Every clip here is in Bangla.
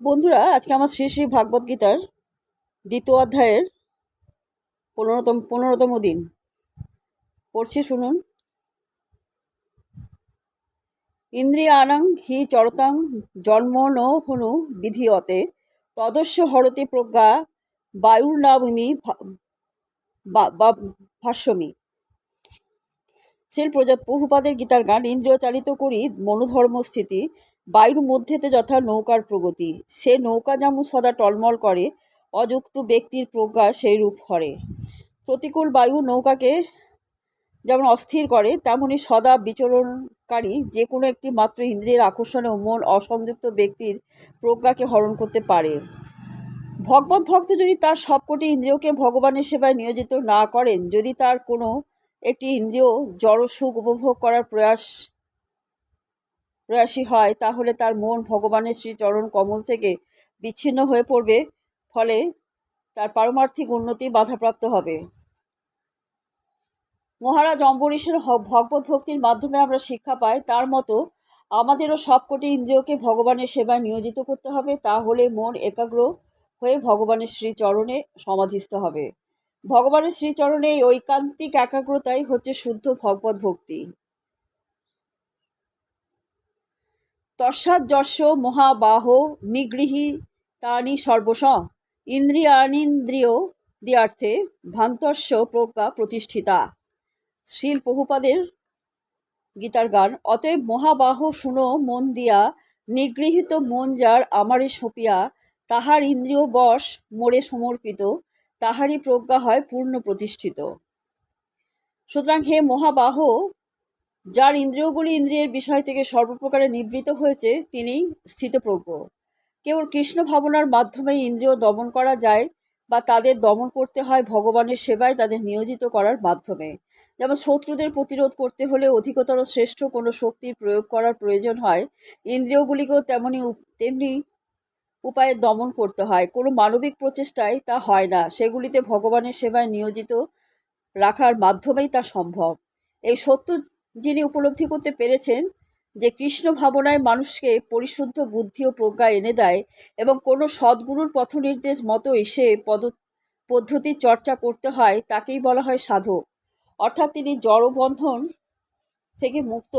বন্ধুরা, আজকে আমার শ্রী শ্রী ভাগবত গীতার দ্বিতীয় অধ্যায়ের পনেরোতম পনেরোতম দিন। পড়ছি, শুনুন। ইন্দ্রিয়াণাং হি চরতাং জন্ম ন হনু বিধিয়তে, তদস্য হরতি প্রজ্ঞা বায়ুর্নাভূমি ভাষ্যমি। শিল প্রজা বহুপাদের গীতার গান ইন্দ্রিয় চালিত করি মনোধর্ম স্থিতি বায়ুর মধ্যেতে যথা নৌকার প্রগতি। সে নৌকা যেমন সদা টলমল করে, অযুক্ত ব্যক্তির প্রজ্ঞা সেই রূপ হরে প্রতিকূল বায়ু নৌকাকে যেমন অস্থির করে, তেমনি সদা বিচরণকারী যে কোনো একটি মাত্র ইন্দ্রিয়ের আকর্ষণে মন অসংযুক্ত ব্যক্তির প্রজ্ঞাকে হরণ করতে পারে। ভগবত ভক্ত যদি তার সবকটি ইন্দ্রিয়কে ভগবানের সেবায় নিয়োজিত না করেন, যদি তার কোনো একটি ইন্দ্রিয় জড় সুখ উপভোগ করার প্রয়াস প্রয়াসী হয়, তাহলে তার মন ভগবানের শ্রীচরণ কমল থেকে বিচ্ছিন্ন হয়ে পড়বে, ফলে তার পারমার্থিক উন্নতি বাধাপ্রাপ্ত হবে। মহারাজ অম্বরীশের ভগবত ভক্তির মাধ্যমে আমরা শিক্ষা পাই, তার মতো আমাদেরও সবকটি ইন্দ্রিয়কে ভগবানের সেবায় নিয়োজিত করতে হবে, তাহলে মন একাগ্র হয়ে ভগবানের শ্রীচরণে সমাধিস্থ হবে। ভগবানের শ্রীচরণে এই ঐকান্তিক একাগ্রতাই হচ্ছে শুদ্ধ ভগবত ভক্তি। তস্যাজ্জস্য মহাবাহ নিগৃহী তানি সর্বস ইন্দ্রিয়ানিন্দ্রিয় দিয়ার্থে ভান্তস্য প্রজ্ঞা প্রতিষ্ঠিতা। শ্রীল প্রভুপাদের গীতার গান, অতএব মহাবাহ শুনো, মন দিয়া, নিগৃহীত মন যার আমারে সপিয়া, তাহার ইন্দ্রিয় বশ মোড়ে সমর্পিত, তাহারই প্রজ্ঞা হয় পূর্ণ প্রতিষ্ঠিত। সুতরাং হে মহাবাহ যার ইন্দ্রিয়গুলি ইন্দ্রিয়ের বিষয় থেকে সর্বপ্রকারে নিবৃত হয়েছে, তিনি স্থিতপ্রজ্ঞ কেবল কৃষ্ণ ভাবনার মাধ্যমে ইন্দ্রিয় দমন করা যায় বা তাদের দমন করতে হয় ভগবানের সেবায় তাদের নিয়োজিত করার মাধ্যমে। যেমন শত্রুদের প্রতিরোধ করতে হলে অধিকতর শ্রেষ্ঠ কোনো শক্তির প্রয়োগ করার প্রয়োজন হয়, ইন্দ্রিয়গুলিকেও তেমনি তেমনি উপায়ে দমন করতে হয়। কোনো মানবিক প্রচেষ্টায় তা হয় না, সেগুলিতে ভগবানের সেবায় নিয়োজিত রাখার মাধ্যমেই তা সম্ভব। এই সত্য যিনি উপলব্ধি করতে পেরেছেন যে কৃষ্ণ ভাবনায় মানুষকে পরিশুদ্ধ বুদ্ধি ও প্রজ্ঞা এনে দেয় এবং কোনো সদ্গুরুর পথ নির্দেশ মতোই সে পদ পদ্ধতির চর্চা করতে হয়, তাকেই বলা হয় সাধক। অর্থাৎ তিনি জড়বন্ধন থেকে মুক্ত,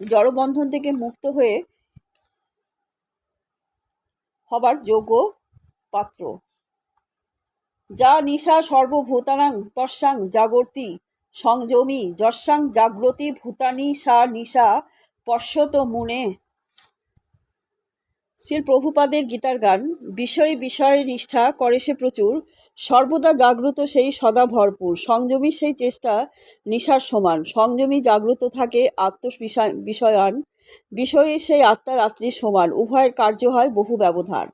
জড়বন্ধন থেকে মুক্ত হয়ে হবার যোগ্য পাত্র। যা নিশা সর্বভূতানাং তস্যাং জাগর্তি সংযমী যস্যাং জাগ্রতি, ভূতানি, সা, নিশা পশ্যত মুনে। শ্রীল প্রভুপাদের গীতার গান, বিষয় বিষয় নিষ্ঠা করে সে প্রচুর, সর্বদা জাগ্রত সেই সদা ভরপুর, সংযমী সেই চেষ্টা নিশার সমান, সংযমী জাগ্রত থাকে আত্ম বিষয়ান, বিষয়ে সেই আত্মা রাত্রির সমান, উভয়ের কার্য হয় বহু ব্যবধান।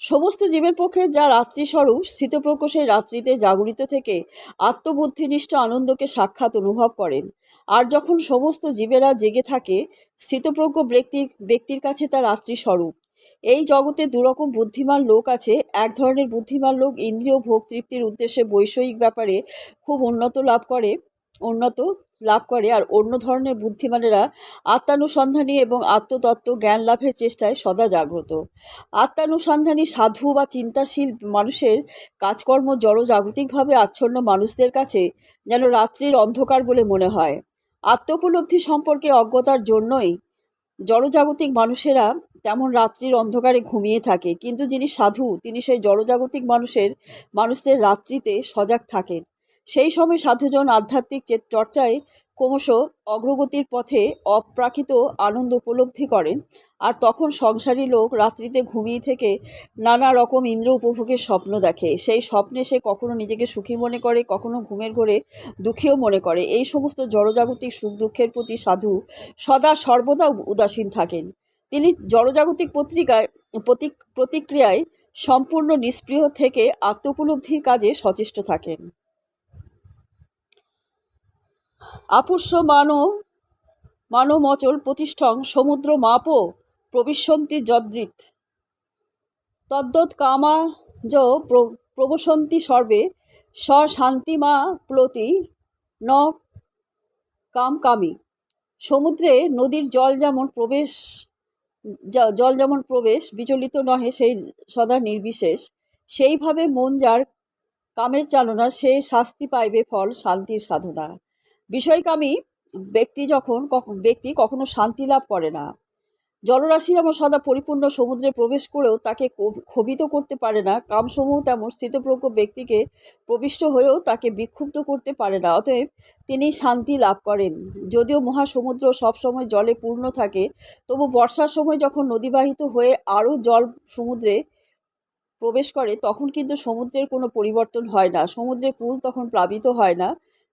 সমস্ত জীবের পক্ষে যা রাত্রিস্বরূপ স্থিতপ্রজ্ঞ সেই রাত্রিতে জাগরিত থেকে আত্মবুদ্ধিনিষ্ঠ আনন্দকে সাক্ষাৎ অনুভব করেন। আর যখন সমস্ত জীবেরা জেগে থাকে, স্থিতপ্রজ্ঞ ব্যক্তির ব্যক্তির কাছে তা রাত্রিস্বরূপ। এই জগতে দুরকম বুদ্ধিমান লোক আছে, এক ধরনের বুদ্ধিমান লোক ইন্দ্রিয় ভোগ তৃপ্তির উদ্দেশ্যে বৈষয়িক ব্যাপারে খুব উন্নত লাভ করে, উন্নত লাভ করে আর অন্য ধরনের বুদ্ধিমানেরা আত্মানুসন্ধানী এবং আত্মতত্ত্ব জ্ঞান লাভের চেষ্টায় সদা জাগ্রত। আত্মানুসন্ধানী, সাধু বা চিন্তাশীল মানুষের কাজকর্ম জড়জাগতিকভাবে আচ্ছন্ন মানুষদের কাছে যেন রাত্রির অন্ধকার বলে মনে হয়। আত্মোপলব্ধি সম্পর্কে অজ্ঞতার জন্যই জড়জাগতিক মানুষেরা তেমন রাত্রির অন্ধকারে ঘুমিয়ে থাকে। কিন্তু যিনি সাধু, তিনি সেই জড়জাগতিক মানুষের, মানুষদের রাত্রিতে সজাগ থাকেন। সেই সময় সাধুজন আধ্যাত্মিক চর্চায় ক্রমশ অগ্রগতির পথে অপ্রাকৃত আনন্দ উপলব্ধি করেন। আর তখন সংসারী লোক রাত্রিতে ঘুমিয়ে থেকে নানা রকম ইন্দ্র উপভোগের স্বপ্ন দেখে। সেই স্বপ্নে সে কখনো নিজেকে সুখী মনে করে, কখনো ঘুমের ঘরে দুঃখীও মনে করে। এই সমস্ত জড়জাগতিক সুখ দুঃখের প্রতি সাধু সদা সর্বদা উদাসীন থাকেন। তিনি জড়জাগতিক পত্রিকায় প্রতিক্রিয়ায় সম্পূর্ণ নিষ্পৃহ থেকে আত্মোপলব্ধির কাজে সচেষ্ট থাকেন। আপুষ্য মানো মানমচল প্রতিষ্ঠং সমুদ্র মাপ প্রবিশন্তি যদৃত তদ্দৎ কামাজ প্রবসন্তি সর্বে স শান্তিমা প্লতি ন কাম কামি সমুদ্রে নদীর জল যেমন প্রবেশ জল যেমন প্রবেশ, বিচলিত নহে সেই সদা নির্বিশেষ, সেইভাবে মন যার কামের চালনা সে শাস্তি পাইবে ফল শান্তির সাধনা। বিষয়কামী ব্যক্তি যখন ব্যক্তি কখনো শান্তি লাভ করে না। জলরাশি যেমন সদা পরিপূর্ণ সমুদ্রে প্রবেশ করেও তাকে ক্ষোভিত করতে পারে না। কামসমূহ তেমন স্থিতপ্রজ্ঞ ব্যক্তিকে প্রবিষ্ট হয়েও তাকে বিক্ষুব্ধ করতে পারে না। অতএব তিনি শান্তি লাভ করেন। যদিও মহাসমুদ্র সবসময় জলে পূর্ণ থাকে, তবু বর্ষার সময় যখন নদীবাহিত হয়ে আরও জল সমুদ্রে প্রবেশ করে, তখন কিন্তু সমুদ্রের কোনো পরিবর্তন হয় না। সমুদ্রের কুল তখন প্লাবিত হয় না।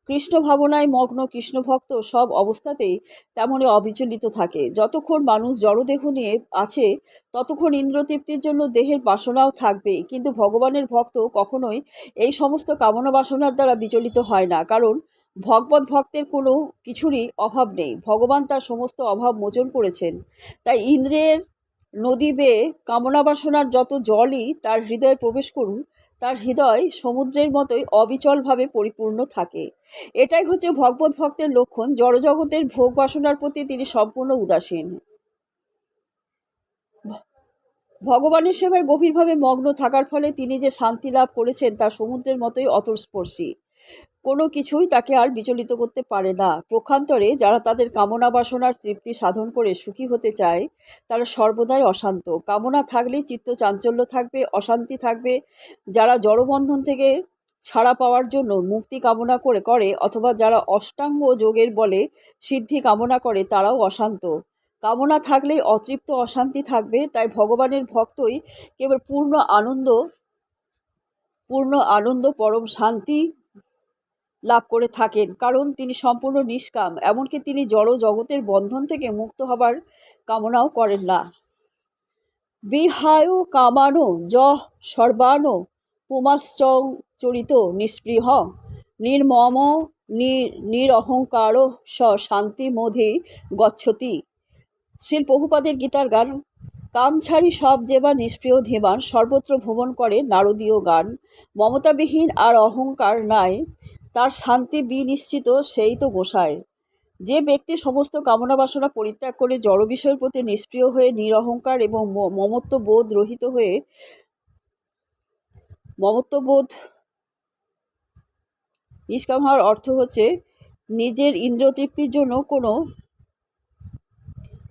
কৃষ্ণ ভাবনায় মগ্ন কৃষ্ণ ভক্ত সব অবস্থাতেই তেমনই অবিচলিত থাকে। যতক্ষণ মানুষ জড়দেহ নিয়ে আছে, ততক্ষণ ইন্দ্রতৃপ্তির জন্য দেহের বাসনাও থাকবে কিন্তু ভগবানের ভক্ত কখনোই এই সমস্ত কামনা বাসনার দ্বারা বিচলিত হয় না। কারণ ভগবত ভক্তের কোনো কিছুরই অভাব নেই। ভগবান তার সমস্ত অভাব মোচন করেছেন। তাই ইন্দ্রের নদী বেয়ে কামনা বাসনার যত জলই তার হৃদয়ে প্রবেশ করুন তার হৃদয় সমুদ্রের মতোই অবিচলভাবে পরিপূর্ণ থাকে। এটাই হচ্ছে ভগবত ভক্তের লক্ষণ। জড়জগতের ভোগ বাসনার প্রতি তিনি সম্পূর্ণ উদাসীন। ভগবানের সেবায় গভীরভাবে মগ্ন থাকার ফলে তিনি যে শান্তি লাভ করেছেন তা সমুদ্রের মতোই অতস্পর্শী কোনো কিছুই তাকে আর বিচলিত করতে পারে না। প্রক্ষান্তরে যারা তাদের কামনা বাসনার তৃপ্তি সাধন করে সুখী হতে চায়, তারা সর্বদাই অশান্ত। কামনা থাকলেই চিত্ত চাঞ্চল্য থাকবে, অশান্তি থাকবে। যারা জড়বন্ধন থেকে ছাড়া পাওয়ার জন্য মুক্তি কামনা করে করে অথবা যারা অষ্টাঙ্গ যোগের বলে সিদ্ধি কামনা করে, তারাও অশান্ত। কামনা থাকলেই অতৃপ্ত অশান্তি থাকবে, তাই ভগবানের ভক্তই কেবল পূর্ণ আনন্দ পূর্ণ আনন্দ, পরম শান্তি লাভ করে থাকেন। কারণ তিনি সম্পূর্ণ নিষ্কাম, এমনকি তিনি জড় জগতের বন্ধন থেকে মুক্ত হবার কামনাও করেন না। বিহায় কামানো য সর্বানো পুমাশ্চং চরিত নিষ্পৃহ নির্মম নির নিরহংকার স শান্তি মধি গচ্ছতি। শ্রীল প্রভুপাদের গীতার গান কাম ছাড়ি সব যে বা নিষ্প্রিয় ধীমান, সর্বত্র ভ্রমণ করে নারদীয় গান। মমতাবিহীন আর অহংকার নাই তার শান্তি বিনিশ্চিত সেই তো গোসায় যে ব্যক্তি সমস্ত কামনা বাসনা পরিত্যাগ করে জড় বিষয়ের প্রতি নিষ্প্রিয় হয়ে নিরহংকার এবং ম- মমত্ববোধ রহিত হয়ে মমত্ববোধ নিষ্কাম হওয়ার অর্থ হচ্ছে নিজের ইন্দ্রতৃপ্তির জন্য কোনো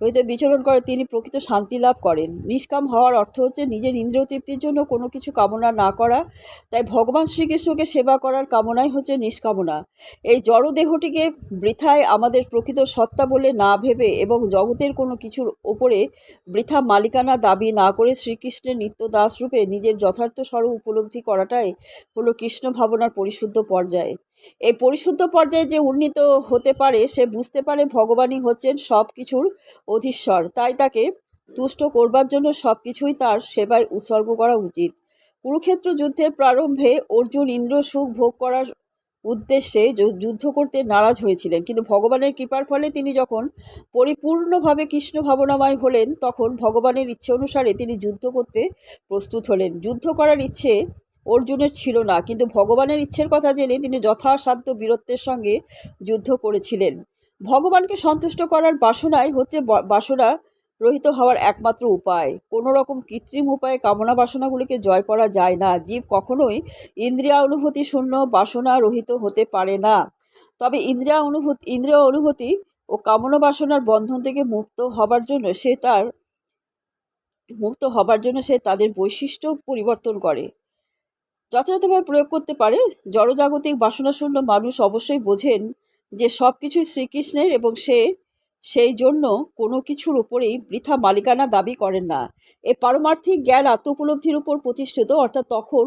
হইতে বিচরণ করে, তিনি প্রকৃত শান্তি লাভ করেন। নিষ্কাম হওয়ার অর্থ হচ্ছে নিজের ইন্দ্রিয়তৃপ্তির জন্য কোনো কিছু কামনা না করা। তাই ভগবান শ্রীকৃষ্ণকে সেবা করার কামনাই হচ্ছে নিষ্কামনা। এই জড় দেহটিকে বৃথায় আমাদের প্রকৃত সত্তা বলে না ভেবে এবং জগতের কোনো কিছুর ওপরে বৃথা মালিকানা দাবি না করে শ্রীকৃষ্ণের নিত্য দাস রূপে নিজের যথার্থ স্বরূপ উপলব্ধি করাটাই হলো কৃষ্ণ ভাবনার পরিশুদ্ধ পর্যায়। এই পরিশুদ্ধ পর্যায়ে যে উন্নীত হতে পারে, সে বুঝতে পারে ভগবানই হচ্ছেন সব কিছুর অধীশ্বর। তাই তাকে তুষ্ট করবার জন্য সব কিছুই তার সেবায় উৎসর্গ করা উচিত। কুরুক্ষেত্র যুদ্ধের প্রারম্ভে অর্জুন ইন্দ্র সুখ ভোগ করার উদ্দেশ্যে যুদ্ধ করতে নারাজ হয়েছিলেন। কিন্তু ভগবানের কৃপার ফলে তিনি যখন পরিপূর্ণভাবে কৃষ্ণ ভাবনাময় হলেন, তখন ভগবানের ইচ্ছে অনুসারে তিনি যুদ্ধ করতে প্রস্তুত হলেন। যুদ্ধ করার ইচ্ছে অর্জুনের ছিল না। কিন্তু ভগবানের ইচ্ছের কথা জেনে তিনি যথাসাধ্য বীরত্বের সঙ্গে যুদ্ধ করেছিলেন। ভগবানকে সন্তুষ্ট করার বাসনাই হচ্ছে বাসনা রহিত হওয়ার একমাত্র উপায়। কোনো রকম কৃত্রিম উপায়ে কামনা বাসনাগুলিকে জয় করা যায় না। জীব কখনোই ইন্দ্রিয়া অনুভূতি শূন্য বাসনা রহিত হতে পারে না। তবে ইন্দ্রিয়া অনুভূতি, ইন্দ্রিয় অনুভূতি ও কামনা বাসনার বন্ধন থেকে মুক্ত হবার জন্য সে তার, মুক্ত হবার জন্য সে তাদের বৈশিষ্ট্য পরিবর্তন করে। যথাযথভাবে প্রয়োগ করতে পারে, জড়জাগতিক বাসনাশূন্য মানুষ অবশ্যই বোঝেন যে সব কিছুই শ্রীকৃষ্ণের এবং সে, সেই জন্য কোনো কিছুর উপরেই বৃথা মালিকানা দাবি করেন না। এ পারমার্থিক জ্ঞান আত্মোপলব্ধির উপর প্রতিষ্ঠিত, অর্থাৎ তখন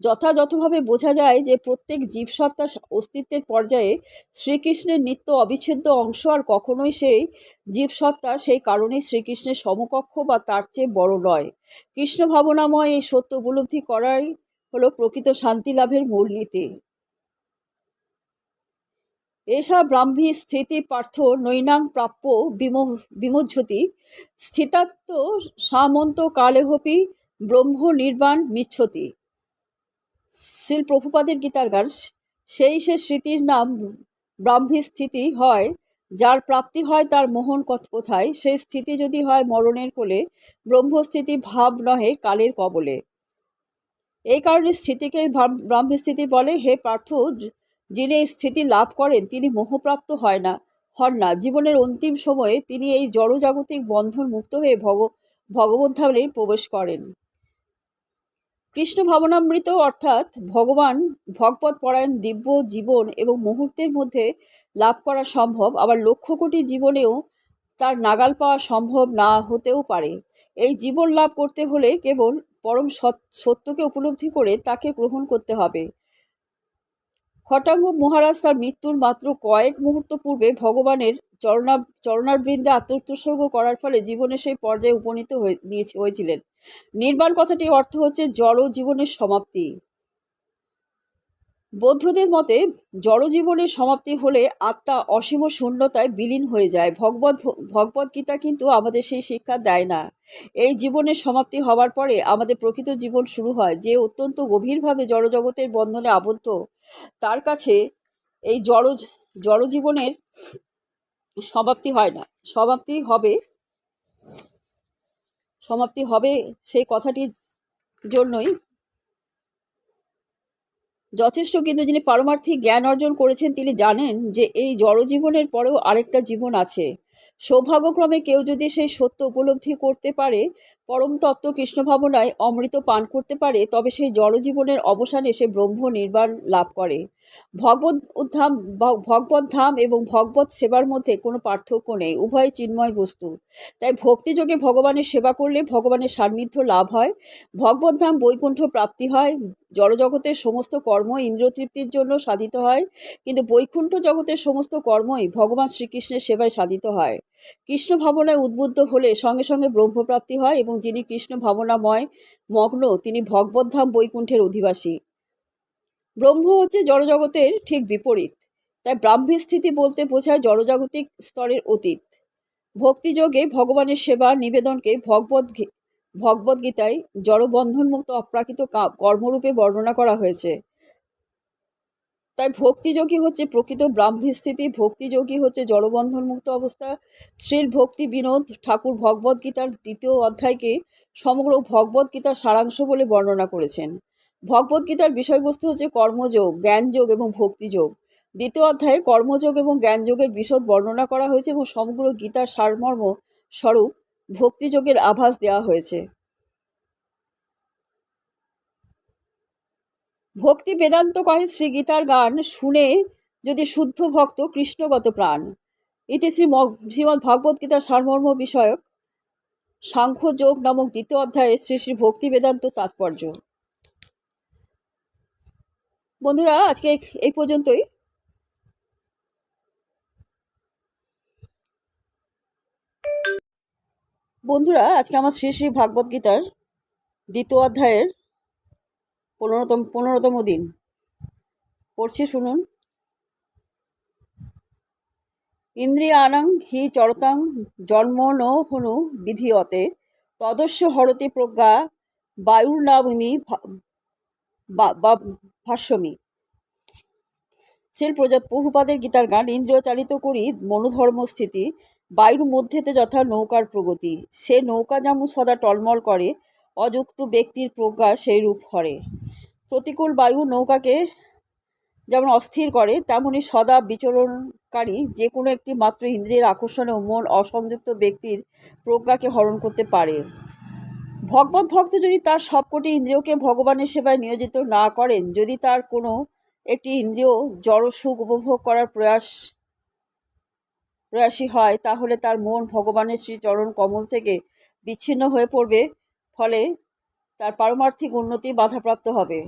যথাযথভাবে বোঝা যায় যে প্রত্যেক জীবসত্তার অস্তিত্বের পর্যায়ে শ্রীকৃষ্ণের নিত্য অবিচ্ছেদ্য অংশ আর কখনোই সেই জীবসত্তা সেই কারণেই শ্রীকৃষ্ণের সমকক্ষ বা তার চেয়ে বড় নয়। কৃষ্ণ ভাবনাময় এই সত্য উপলব্ধি করাই হলো প্রকৃত শান্তি লাভের মূলনীতি এষা ব্রাহ্মী স্থিতি পার্থ নৈনাং প্রাপ্য বিমো- বিমোজ্ঝতি স্থিতাত্ম সামন্ত কালেহপি ব্রহ্ম নির্বাণ মিচ্ছতি। শিল প্রভুপাদের গীতার গান। সেই সে স্মৃতির নাম ব্রাহ্মী স্থিতি হয়, যার প্রাপ্তি হয় তার মোহন কোথায়? সেই স্থিতি যদি হয় মরণের কোলে, ব্রহ্মস্থিতি ভাব নহে কালের কবলে। এই কারণে স্থিতিকে ব্রাহ্মস্থিতি বলে হে পার্থ, যিনি এই স্থিতি লাভ করেন, তিনি মোহপ্রাপ্ত হয় না, হন না। জীবনের অন্তিম সময়ে তিনি এই জড়জাগতিক বন্ধন মুক্ত হয়ে ভগ, ভগবত ধামে প্রবেশ করেন। কৃষ্ণ ভাবনামৃত অর্থাৎ ভগবান ভগবত পরায়ণ দিব্য জীবন এবং মুহূর্তের মধ্যে লাভ করা সম্ভব, আবার লক্ষ কোটি জীবনেও তার নাগাল পাওয়া সম্ভব না হতেও পারে। এই জীবন লাভ করতে হলে কেবল পরম সত্যকে উপলব্ধি করে তাকে গ্রহণ করতে হবে। খটাঙ্গ মহারাজ তার মৃত্যুর মাত্র কয়েক মুহূর্ত পূর্বে ভগবানের চরণা চরণার বৃন্দে আত্মোৎসর্গ করার ফলে জীবনে সেই পর্যায়ে উপনীত হয়ে হয়েছিলেন। নির্বাণ কথাটির অর্থ হচ্ছে জড় জীবনের সমাপ্তি। বৌদ্ধদের মতে জড়জীবনের সমাপ্তি হলে আত্মা অসীম শূন্যতায় বিলীন হয়ে যায়। ভগবত ভগবত গীতা কিন্তু আমাদের সেই শিক্ষা দেয় না। এই জীবনের সমাপ্তি হওয়ার পরে আমাদের প্রকৃত জীবন শুরু হয়। যে অত্যন্ত গভীরভাবে জড়জগতের বন্ধনে আবদ্ধ, তার কাছে এই জড়, জড়জীবনের সমাপ্তি হয় না। সমাপ্তি হবে সমাপ্তি হবে সেই কথাটির জন্যই যথেষ্ট কিন্তু যিনি পারমার্থিক জ্ঞান অর্জন করেছেন, তিনি জানেন যে এই জড়জীবনের পরেও আরেকটা জীবন আছে। সৌভাগ্যক্রমে কেউ যদি সেই সত্য উপলব্ধি করতে পারে পরম তত্ত্ব কৃষ্ণ ভাবনায় অমৃত পান করতে পারে, তবে সেই জড়জীবনের অবসানে সে ব্রহ্ম নির্বাণ লাভ করে। ভগবত ভ- ভগবত ধাম এবং ভগবত সেবার মধ্যে কোনো পার্থক্য নেই, উভয় চিন্ময় বস্তু। তাই ভক্তিযোগে ভগবানের সেবা করলে ভগবানের সান্নিধ্য লাভ হয়। ভগবত ধাম বৈকুণ্ঠ প্রাপ্তি হয়, জড়জগতের সমস্ত কর্ম ইন্দ্রতৃপ্তির জন্য সাধিত হয়, কিন্তু বৈকুণ্ঠ জগতের সমস্ত কর্মই ভগবান শ্রীকৃষ্ণের সেবায় সাধিত হয়। কৃষ্ণ ভাবনায় উদ্বুদ্ধ হলে সঙ্গে সঙ্গে ব্রহ্মপ্রাপ্তি হয় এবং যিনি কৃষ্ণ ভাবনাময়, মগ্ন, তিনি ভগবদ্ধাম বৈকুণ্ঠের অধিবাসী। ব্রহ্ম হচ্ছে জড়জগতের ঠিক বিপরীত। তাই ব্রাহ্মী স্থিতি বলতে বোঝায় জড়জাগতিক স্তরের অতীত। ভক্তিযোগে ভগবানের সেবা, নিবেদনকে ভগবদ ভগবদ্গীতায় জড়বন্ধনমুক্ত অপ্রাকৃত কর্মরূপে বর্ণনা করা হয়েছে। তাই ভক্তিযোগী হচ্ছে প্রকৃত ব্রাহ্মী স্থিতি, ভক্তিযোগী হচ্ছে জড়বন্ধনমুক্ত অবস্থা। শ্রীল ভক্তি বিনোদ ঠাকুর ভগবদ গীতার দ্বিতীয় অধ্যায়কে সমগ্র ভগবদ গীতার সারাংশ বলে বর্ণনা করেছেন। ভগবদ গীতার বিষয়বস্তু হচ্ছে কর্মযোগ, জ্ঞানযোগ এবং ভক্তিযোগ। দ্বিতীয় অধ্যায়ে কর্মযোগ এবং জ্ঞানযোগের বিশদ বর্ণনা করা হয়েছে এবং সমগ্র গীতার সারমর্ম স্বরূপ ভক্তিযোগের আভাস দেওয়া হয়েছে। ভক্তি বেদান্ত কহে শ্রী গীতার গান শুনে যদি শুদ্ধ ভক্ত কৃষ্ণগত প্রাণ। ইতি শ্রী শ্রীমৎ ভগবত গীতার সারমর্ম বিষয়ক সাংখ্য যোগ নামক দ্বিতীয় অধ্যায়ে শ্রী শ্রী ভক্তি বেদান্ত তাৎপর্য। বন্ধুরা, আজকে এই পর্যন্তই। বন্ধুরা, আজকে আমার শ্রী শ্রী ভাগবত গীতার দ্বিতীয় অধ্যায়ের পনেরোতম পনেরোতম দিন। পড়ছি, শুনুন। ইন্দ্রিয়াণাং হি চরতাং জন্ম ন হনু বিধিয়তে তদস্য হরতি প্রজ্ঞা বায়ুর্নাবিমি ভাষ্যমি। শিল প্রজা প্রভুপাদের গীতার গান ইন্দ্রিয় চালিত করি মনোধর্ম স্থিতি, বায়ুর মধ্যেতে যথা নৌকার প্রগতি। সে নৌকা যেমন সদা টলমল করে অযুক্ত ব্যক্তির প্রজ্ঞা সেই রূপ হরে। প্রতিকূল বায়ু নৌকাকে যেমন অস্থির করে, তেমনি সদা বিচরণকারী যে কোনো একটি মাত্র ইন্দ্রিয়ের আকর্ষণেও মন অসংযুক্ত ব্যক্তির প্রজ্ঞাকে হরণ করতে পারে। ভগবত ভক্ত যদি তার সবকটি ইন্দ্রিয়কে ভগবানের সেবায় নিয়োজিত না করেন, যদি তার কোনো একটি ইন্দ্রিয় জড় সুখ উপভোগ করার প্রয়াস, প্রয়াসী হয়, তাহলে তার মন ভগবানের শ্রীচরণ কমল থেকে বিচ্ছিন্ন হয়ে পড়বে। ফলে তার পারমার্থিক উন্নতি বাধাপ্রাপ্ত হবে।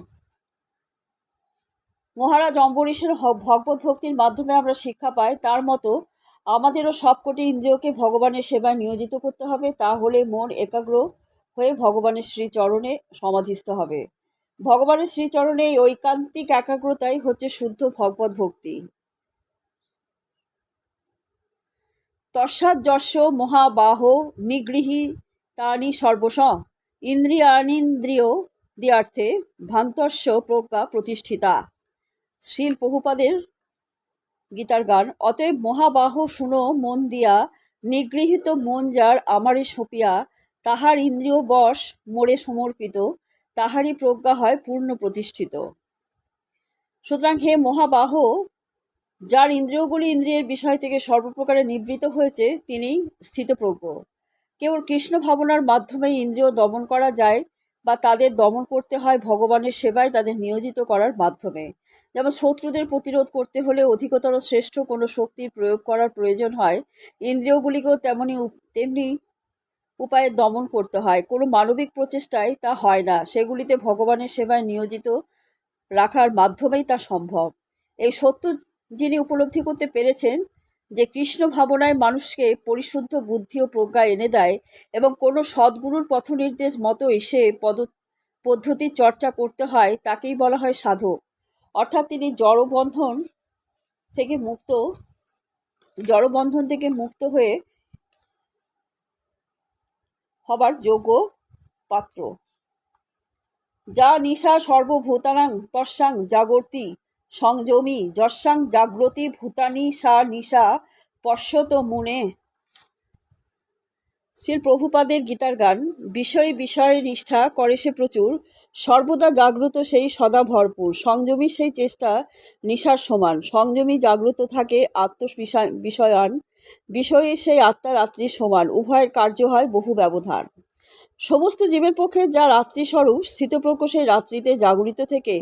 মহারাজ অম্বরীশের ভগবত ভক্তির মাধ্যমে আমরা শিক্ষা পাই, তার মতো আমাদেরও সবকটি ইন্দ্রিয়কে ভগবানের সেবায় নিয়োজিত করতে হবে, তাহলে মন একাগ্র হয়ে ভগবানের শ্রীচরণে সমাধিস্থ হবে। ভগবানের শ্রীচরণে এই ঐকান্তিক একাগ্রতাই হচ্ছে শুদ্ধ ভগবত ভক্তি। তস্মাৎ যস্য মহাবাহ নিগৃহী তানি সর্বস ইন্দ্রিয়ানিন্দ্রিয় দিয়ার্থে ভান্তস্য প্রজ্ঞা প্রতিষ্ঠিতা। শ্রীল প্রভুপাদের গীতার গান, অতএব মহাবাহ শুনো, মন দিয়া, নিগৃহীত মন যার আমারে সপিয়া, তাহার ইন্দ্রিয় বশ মোড়ে সমর্পিত, তাহারই প্রজ্ঞা হয় পূর্ণ প্রতিষ্ঠিত। সুতরাং হে মহাবাহ, যার ইন্দ্রিয়গুলি ইন্দ্রিয়ের বিষয় থেকে সর্বপ্রকারে নিবৃত হয়েছে, তিনি স্থিতপ্রজ্ঞ। কেবল কৃষ্ণ ভাবনার মাধ্যমেই ইন্দ্রিয় দমন করা যায় বা তাদের দমন করতে হয় ভগবানের সেবায় তাদের নিয়োজিত করার মাধ্যমে। যেমন শত্রুদের প্রতিরোধ করতে হলে অধিকতর শ্রেষ্ঠ কোনো শক্তির প্রয়োগ করার প্রয়োজন হয়। ইন্দ্রিয়গুলিকেও তেমনি তেমনি উপায়ে দমন করতে হয়। কোনো মানবিক প্রচেষ্টায় তা হয় না। সেগুলিতে ভগবানের সেবায় নিয়োজিত রাখার মাধ্যমেই তা সম্ভব। এই সত্য যিনি উপলব্ধি করতে পেরেছেন যে কৃষ্ণ ভাবনায় মানুষকে পরিশুদ্ধ বুদ্ধি ও প্রজ্ঞা এনে দেয় এবং কোনো সদ্গুরুর পথনির্দেশ মতোই সে পদ পদ্ধতির চর্চা করতে হয়, তাকেই বলা হয় সাধক অর্থাৎ তিনি জড়বন্ধন থেকে মুক্ত, জড়বন্ধন থেকে মুক্ত হয়ে হবার যোগ্য পাত্র। যা নিশা সর্বভূতানাং তস্যাং জাগর্তি সংযমী যস্যাং জাগ্রতি ভূতানি সা নিশা পশ্যত মুনে। শ্রী প্রভুপাদের গীতার গান, বিষয় বিষয় নিষ্ঠা করে সে প্রচুর, সর্বদা জাগ্রত সেই সদা ভরপুর, সংযমী সেই চেষ্টা নিশার সমান, সংযমী জাগ্রত থাকে আত্ম বিষয়ান, বিষয়ে সেই আত্মা রাত্রির সমান, উভয়ের কার্য হয় বহু ব্যবধান। সমস্ত জীবের পক্ষে যা রাত্রিস্বরূপ স্থিতপ্রজ্ঞ সেই রাত্রিতে জাগরিত থেকে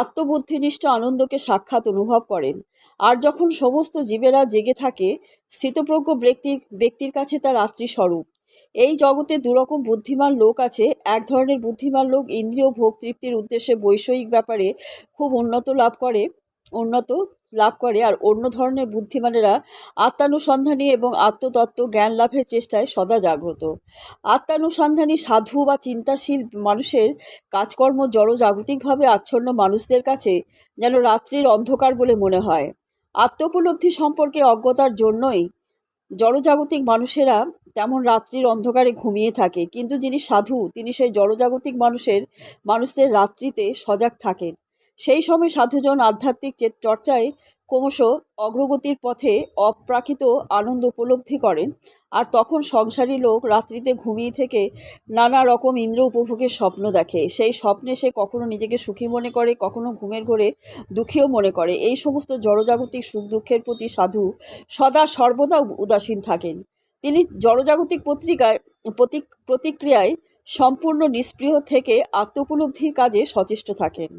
আত্মবুদ্ধিনিষ্ঠ আনন্দকে সাক্ষাৎ অনুভব করেন। আর যখন সমস্ত জীবেরা জেগে থাকে, স্থিতপ্রজ্ঞ ব্যক্তির ব্যক্তির কাছে তা রাত্রিস্বরূপ। এই জগতে দুরকম বুদ্ধিমান লোক আছে, এক ধরনের বুদ্ধিমান লোক ইন্দ্রিয় ভোগ তৃপ্তির উদ্দেশ্যে বৈষয়িক ব্যাপারে খুব উন্নত লাভ করে, উন্নত লাভ করে আর অন্য ধরনের বুদ্ধিমানেরা আত্মানুসন্ধানী এবং আত্মতত্ত্ব জ্ঞান লাভের চেষ্টায় সদা জাগ্রত। আত্মানুসন্ধানী, সাধু বা চিন্তাশীল মানুষের কাজকর্ম জড়জাগতিকভাবে আচ্ছন্ন মানুষদের কাছে যেন রাত্রির অন্ধকার বলে মনে হয়। আত্মোপলব্ধি সম্পর্কে অজ্ঞতার জন্যই জড়জাগতিক মানুষেরা তেমন রাত্রির অন্ধকারে ঘুমিয়ে থাকে। কিন্তু যিনি সাধু, তিনি সেই জড়জাগতিক মানুষের, মানুষদের রাত্রিতে সজাগ থাকেন। সেই সময় সাধুজন আধ্যাত্মিক চর্চায় ক্রমশ অগ্রগতির পথে অপ্রাকৃত আনন্দ উপলব্ধি করেন। আর তখন সংসারী লোক রাত্রিতে ঘুমিয়ে থেকে নানা রকম ইন্দ্র উপভোগের স্বপ্ন দেখে। সেই স্বপ্নে সে কখনো নিজেকে সুখী মনে করে, কখনো ঘুমের ঘরে দুঃখীও মনে করে। এই সমস্ত জড়জাগতিক সুখ দুঃখের প্রতি সাধু সদা সর্বদা উদাসীন থাকেন। তিনি জড়জাগতিক পত্রিকায় প্রতিক্রিয়ায় সম্পূর্ণ নিষ্প্রিয় থেকে আত্মোপলব্ধির কাজে সচেষ্ট থাকেন।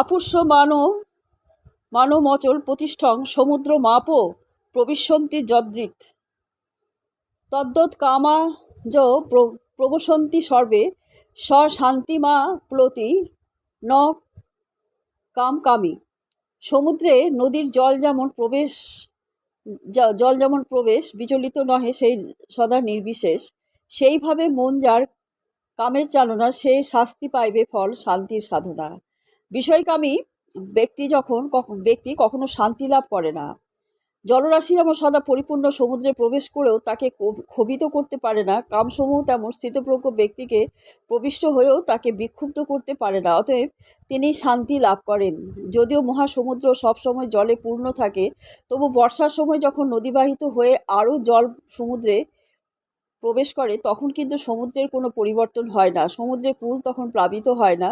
আপুষ্য মানো মানমচল প্রতিষ্ঠং সমুদ্র মাপো প্রবিশন্তি যদৃত তদ্দৎ কামাজ প্রবসন্তি সর্বে স শান্তিমা প্লতি ন কাম কামি সমুদ্রে নদীর জল যেমন প্রবেশ জল যেমন প্রবেশ, বিচলিত নহে সেই সদা নির্বিশেষ, সেইভাবে মন যার কামের চালনা, সে শাস্তি পাইবে ফল শান্তির সাধনা। বিষয়কামী ব্যক্তি যখন ব্যক্তি কখনো শান্তি লাভ করে না। জলরাশি যেমন সদা পরিপূর্ণ সমুদ্রে প্রবেশ করেও তাকে ক্ষোভিত করতে পারে না। কামসমূহ তেমন স্থিতপ্রজ্ঞ ব্যক্তিকে প্রবিষ্ট হয়েও তাকে বিক্ষুব্ধ করতে পারে না। অতএব তিনি শান্তি লাভ করেন। যদিও মহাসমুদ্র সবসময় জলে পূর্ণ থাকে, তবু বর্ষার সময় যখন নদীবাহিত হয়ে আরও জল সমুদ্রে প্রবেশ করে, তখন কিন্তু সমুদ্রের কোনো পরিবর্তন হয় না। সমুদ্রের পুল তখন প্লাবিত হয় না।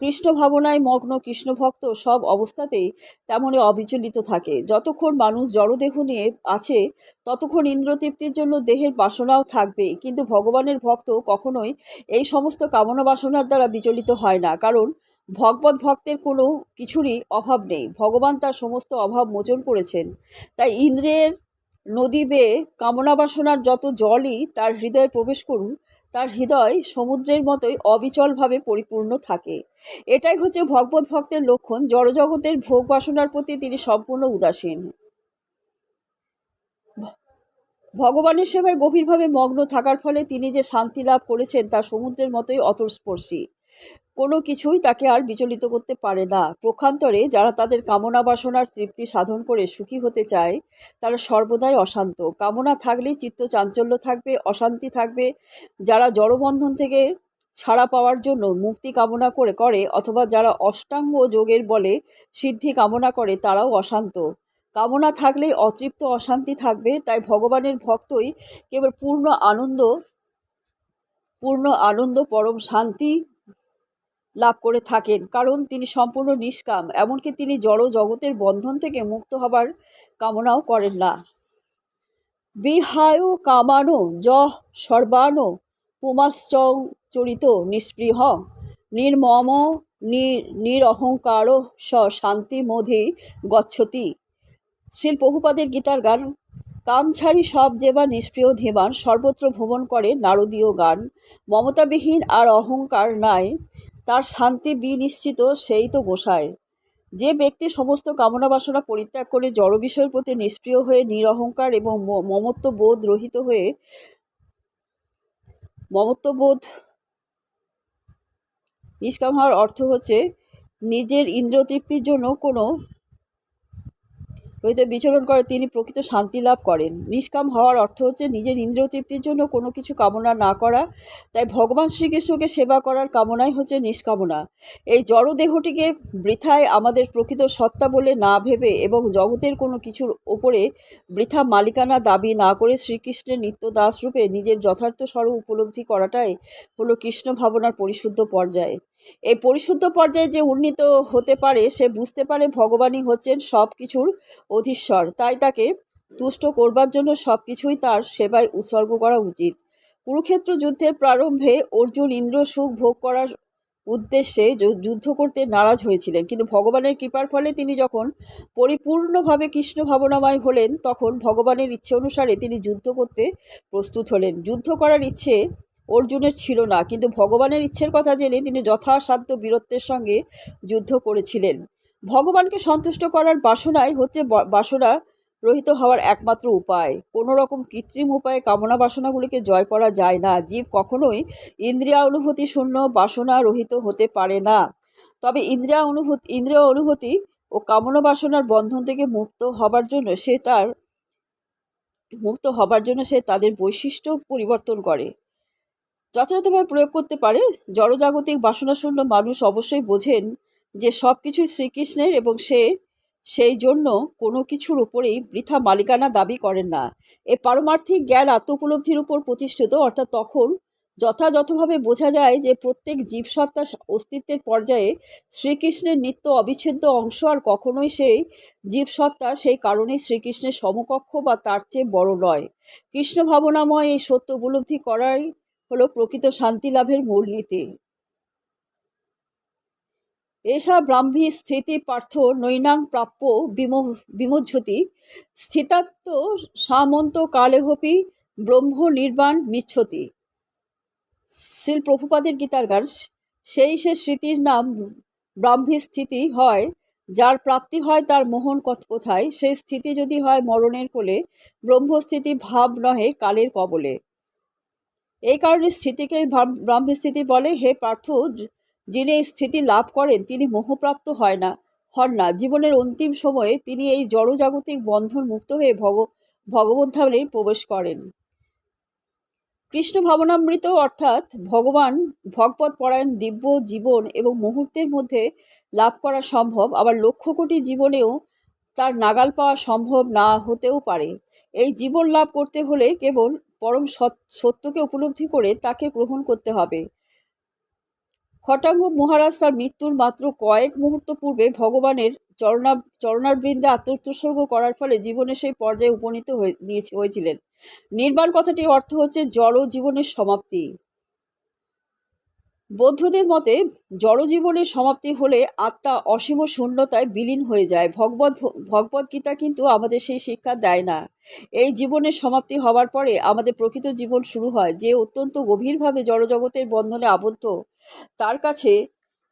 কৃষ্ণ ভাবনায় মগ্ন কৃষ্ণ ভক্ত সব অবস্থাতেই তেমনই অবিচলিত থাকে। যতক্ষণ মানুষ জড়দেহ নিয়ে আছে, ততক্ষণ ইন্দ্রতৃপ্তির জন্য দেহের বাসনাও থাকবে কিন্তু ভগবানের ভক্ত কখনোই এই সমস্ত কামনা বাসনার দ্বারা বিচলিত হয় না। কারণ ভগবত ভক্তের কোনো কিছুরই অভাব নেই। ভগবান তার সমস্ত অভাব মোচন করেছেন। তাই ইন্দ্রের নদী বেয়ে কামনা বাসনার যত জলই তার হৃদয়ে প্রবেশ করুন তার হৃদয় সমুদ্রের মতোই অবিচলভাবে পরিপূর্ণ থাকে। এটাই হচ্ছে ভগবত ভক্তের লক্ষণ। জড়জগতের ভোগ বাসনার প্রতি তিনি সম্পূর্ণ উদাসীন। ভগবানের সেবায় গভীরভাবে মগ্ন থাকার ফলে তিনি যে শান্তি লাভ করেছেন তা সমুদ্রের মতোই অতস্পর্শী কোনো কিছুই তাকে আর বিচলিত করতে পারে না। প্রখান্তরে যারা তাদের কামনা বাসনার তৃপ্তি সাধন করে সুখী হতে চায়, তারা সর্বদাই অশান্ত। কামনা থাকলেই চিত্ত চাঞ্চল্য থাকবে, অশান্তি থাকবে। যারা জড়বন্ধন থেকে ছাড়া পাওয়ার জন্য মুক্তি কামনা করে করে অথবা যারা অষ্টাঙ্গ যোগের বলে সিদ্ধি কামনা করে, তারাও অশান্ত। কামনা থাকলেই অতৃপ্ত অশান্তি থাকবে, তাই ভগবানের ভক্তই কেবল পূর্ণ আনন্দ পূর্ণ আনন্দ, পরম শান্তি লাভ করে থাকেন, কারণ তিনি সম্পূর্ণ নিষ্কাম। এমনকি তিনি জড় জগতের বন্ধন থেকে মুক্ত হবার কামনাও করেন না। বিহায় কামানো য সর্বানো পুমাশ্চং চরিত নিষ্পৃহ। নির্মম নিরহংকার স শান্তি মধি গচ্ছতি। শ্রীল প্রভুপাদের গীতার গান। কাম ছাড়ি সব যেবা নিষ্প্রিয় ধীমান, সর্বত্র ভ্রমণ করে নারদীয় গান। মমতাবিহীন আর অহংকার নাই। তার শান্তি বিনিশ্চিত সেই তো গোসায় যে ব্যক্তি সমস্ত কামনা বাসনা পরিত্যাগ করে জড় বিষয়ের প্রতি নিষ্প্রিয় হয়ে নিরহংকার এবং ম- মমত্ববোধ রহিত হয়ে মমত্ববোধ নিষ্কাম হওয়ার অর্থ হচ্ছে নিজের ইন্দ্রতৃপ্তির জন্য কোনো রহিত বিচরণ করে, তিনি প্রকৃত শান্তি লাভ করেন। নিষ্কাম হওয়ার অর্থ হচ্ছে নিজের ইন্দ্রিয় তৃপ্তির জন্য কোনো কিছু কামনা না করা। তাই ভগবান শ্রীকৃষ্ণকে সেবা করার কামনাই হচ্ছে নিষ্কামনা। এই জড় দেহটিকে বৃথায় আমাদের প্রকৃত সত্তা বলে না ভেবে এবং জগতের কোনো কিছুর ওপরে বৃথা মালিকানা দাবি না করে শ্রীকৃষ্ণের নিত্য দাস রূপে নিজের যথার্থ স্বরূপ উপলব্ধি করাটাই হলো কৃষ্ণ ভাবনার পরিশুদ্ধ পর্যায়। এই পরিশুদ্ধ পর্যায়ে যে উন্নীত হতে পারে, সে বুঝতে পারে ভগবানই হচ্ছেন সব কিছুর অধীশ্বর। তাই তাকে তুষ্ট করবার জন্য সব কিছুই তার সেবায় উৎসর্গ করা উচিত। কুরুক্ষেত্র যুদ্ধের প্রারম্ভে অর্জুন ইন্দ্র সুখ ভোগ করার উদ্দেশ্যে যুদ্ধ করতে নারাজ হয়েছিলেন। কিন্তু ভগবানের কৃপার ফলে তিনি যখন পরিপূর্ণভাবে কৃষ্ণ ভাবনাময় হলেন, তখন ভগবানের ইচ্ছে অনুসারে তিনি যুদ্ধ করতে প্রস্তুত হলেন। যুদ্ধ করার ইচ্ছে অর্জুনের ছিল না। কিন্তু ভগবানের ইচ্ছের কথা জেনে তিনি যথাসাধ্য বীরত্বের সঙ্গে যুদ্ধ করেছিলেন। ভগবানকে সন্তুষ্ট করার বাসনাই হচ্ছে বাসনা রহিত হওয়ার একমাত্র উপায়। কোনো রকম কৃত্রিম উপায়ে কামনা বাসনাগুলিকে জয় করা যায় না। জীব কখনোই ইন্দ্রিয়া অনুভূতি শূন্য বাসনা রহিত হতে পারে না। তবে ইন্দ্রিয়া অনুভূতি ইন্দ্রিয় অনুভূতি ও কামনা বাসনার বন্ধন থেকে মুক্ত হবার জন্য সে তার মুক্ত হবার জন্য সে তাদের বৈশিষ্ট্য পরিবর্তন করে। যথাযথভাবে প্রয়োগ করতে পারে, জড়জাগতিক বাসনাশূন্য মানুষ অবশ্যই বোঝেন যে সব কিছুই শ্রীকৃষ্ণের এবং সে, সেই জন্য কোনো কিছুর উপরেই বৃথা মালিকানা দাবি করেন না। এ পারমার্থিক জ্ঞান আত্মোপলব্ধির উপর প্রতিষ্ঠিত, অর্থাৎ তখন যথাযথভাবে বোঝা যায় যে প্রত্যেক জীবসত্তার অস্তিত্বের পর্যায়ে শ্রীকৃষ্ণের নিত্য অবিচ্ছেদ্য অংশ আর কখনোই সেই জীবসত্তা সেই কারণেই শ্রীকৃষ্ণের সমকক্ষ বা তার চেয়ে বড় নয়। কৃষ্ণ ভাবনাময় এই সত্য উপলব্ধি করাই হলো প্রকৃত শান্তি লাভের মূলনীতি এষা ব্রাহ্মী স্থিতি পার্থ নৈনাং প্রাপ্য বিমো- বিমোজ্ঝতি স্থিতাত্ম সামন্ত কালেহপি ব্রহ্ম নির্বাণ মিচ্ছতি। শিল প্রভুপাদের গীতার গান, সেই সে স্মৃতির নাম ব্রাহ্মী স্থিতি হয়, যার প্রাপ্তি হয় তার মোহন কোথায়? সেই স্থিতি যদি হয় মরণের কোলে, ব্রহ্মস্থিতি ভাব নহে কালের কবলে। এই কারণে স্থিতিকে ভ্রাম- ব্রাহ্মী স্থিতি বলে, হে পার্থ, যিনি এই স্থিতি লাভ করেন, তিনি মোহপ্রাপ্ত হয় না, হন না। জীবনের অন্তিম সময়ে তিনি এই জড়জাগতিক বন্ধন মুক্ত হয়ে ভগ, ভগবত ধামে প্রবেশ করেন। কৃষ্ণ ভাবনামৃত অর্থাৎ ভগবান ভগবত পরায়ণ দিব্য জীবন এবং মুহূর্তের মধ্যে লাভ করা সম্ভব, আবার লক্ষ কোটি জীবনেও তার নাগাল পাওয়া সম্ভব না হতেও পারে। এই জীবন লাভ করতে হলে কেবল পরম সত্যকে উপলব্ধি করে তাকে গ্রহণ করতে হবে। খটাঙ্গ মহারাজ তার মৃত্যুর মাত্র কয়েক মুহূর্ত পূর্বে ভগবানের চরণা চরণার বৃন্দে আত্মোৎসর্গ করার ফলে জীবনে সেই পর্যায়ে উপনীত হয়ে হয়েছিলেন। নির্বাণ কথাটির অর্থ হচ্ছে জড় জীবনের সমাপ্তি। বৌদ্ধদের মতে জড়জীবনের সমাপ্তি হলে আত্মা অসীম শূন্যতায় বিলীন হয়ে যায়। ভগবত ভগবত গীতা কিন্তু আমাদের সেই শিক্ষা দেয় না। এই জীবনের সমাপ্তি হওয়ার পরে আমাদের প্রকৃত জীবন শুরু হয়, যে অত্যন্ত গভীরভাবে জড়জগতের বন্ধনে আবদ্ধ। তার কাছে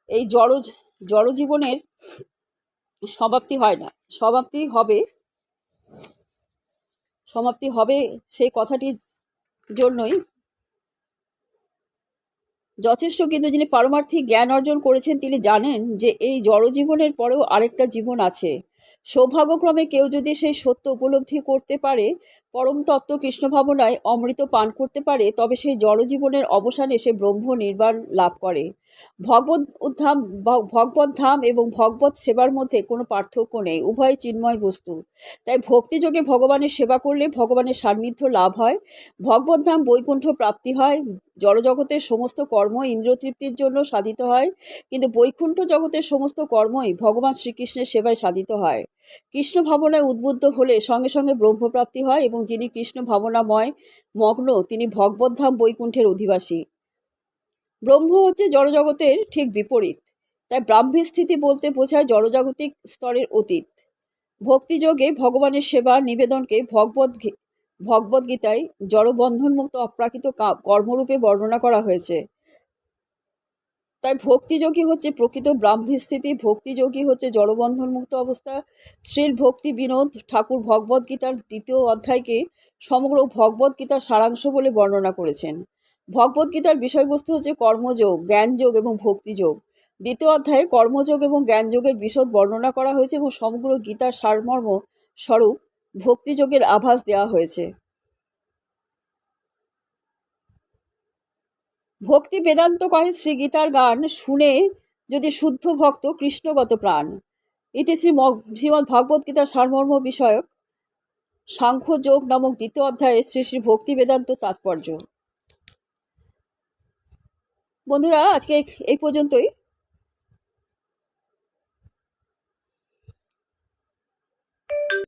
এই জড়, জড়জীবনের সমাপ্তি হয় না। সমাপ্তি হবে সমাপ্তি হবে সেই কথাটির জন্যই যথেষ্ট কিন্তু যিনি পারমার্থিক জ্ঞান অর্জন করেছেন, তিনি জানেন যে এই জড় জীবনের পরেও আরেকটা জীবন আছে। সৌভাগ্যক্রমে কেউ যদি সেই সত্য উপলব্ধি করতে পারে পরম তত্ত্ব কৃষ্ণ ভাবনায় অমৃত পান করতে পারে, তবে সেই জড়জীবনের অবসানে সে ব্রহ্ম নির্বাণ লাভ করে। ভগবত ভ- ভগবত ধাম এবং ভগবত সেবার মধ্যে কোনো পার্থক্য নেই, উভয় চিন্ময় বস্তু। তাই ভক্তিযোগে ভগবানের সেবা করলে ভগবানের সান্নিধ্য লাভ হয়, ভগবত ধাম বৈকুণ্ঠ প্রাপ্তি হয় জড়জগতের সমস্ত কর্ম ইন্দ্রতৃপ্তির জন্য সাধিত হয়, কিন্তু বৈকুণ্ঠ জগতের সমস্ত কর্মই ভগবান শ্রীকৃষ্ণের সেবায় সাধিত হয়। কৃষ্ণ ভাবনায় উদ্বুদ্ধ হলে সঙ্গে সঙ্গে ব্রহ্মপ্রাপ্তি হয় এবং যিনি কৃষ্ণ ভাবনাময় মগ্ন, তিনি ভগবদ্ধাম বৈকুণ্ঠের অধিবাসী। ব্রহ্ম হচ্ছে জড়জগতের ঠিক বিপরীত, তাই ব্রাহ্মী স্থিতি বলতে বোঝায় জড়জাগতিক স্তরের অতীত। ভক্তিযোগে ভগবানের সেবা নিবেদনকে ভগবত ভগবদ্গীতায় জড়বন্ধনমুক্ত অপ্রাকৃত কর্মরূপে বর্ণনা করা হয়েছে। তাই ভক্তিযোগী হচ্ছে প্রকৃত ব্রাহ্মী স্থিতি, ভক্তিযোগী হচ্ছে জড়বন্ধনমুক্ত অবস্থা। শ্রীল ভক্তি বিনোদ ঠাকুর ভগবদ্গীতার দ্বিতীয় অধ্যায়কে সমগ্র ভগবদ্গীতার সারাংশ বলে বর্ণনা করেছেন। ভগবদ্গীতার বিষয়বস্তু হচ্ছে কর্মযোগ, জ্ঞানযোগ এবং ভক্তিযোগ। দ্বিতীয় অধ্যায়ে কর্মযোগ এবং জ্ঞানযোগের বিশদ বর্ণনা করা হয়েছে এবং সমগ্র গীতার সারমর্ম স্বরূপ ভক্তিযোগের আভাস দেওয়া হয়েছে। ভক্তি বেদান্ত কহে শ্রী গীতার গান শুনে যদি শুদ্ধ ভক্ত কৃষ্ণগত প্রাণ। ইতি শ্রী শ্রীমৎ ভগবত গীতার সারমর্ম বিষয়ক সাংখ্য যোগ নামক দ্বিতীয় অধ্যায়ে শ্রী শ্রী ভক্তি বেদান্ত তাৎপর্য। বন্ধুরা, আজকে এই পর্যন্তই।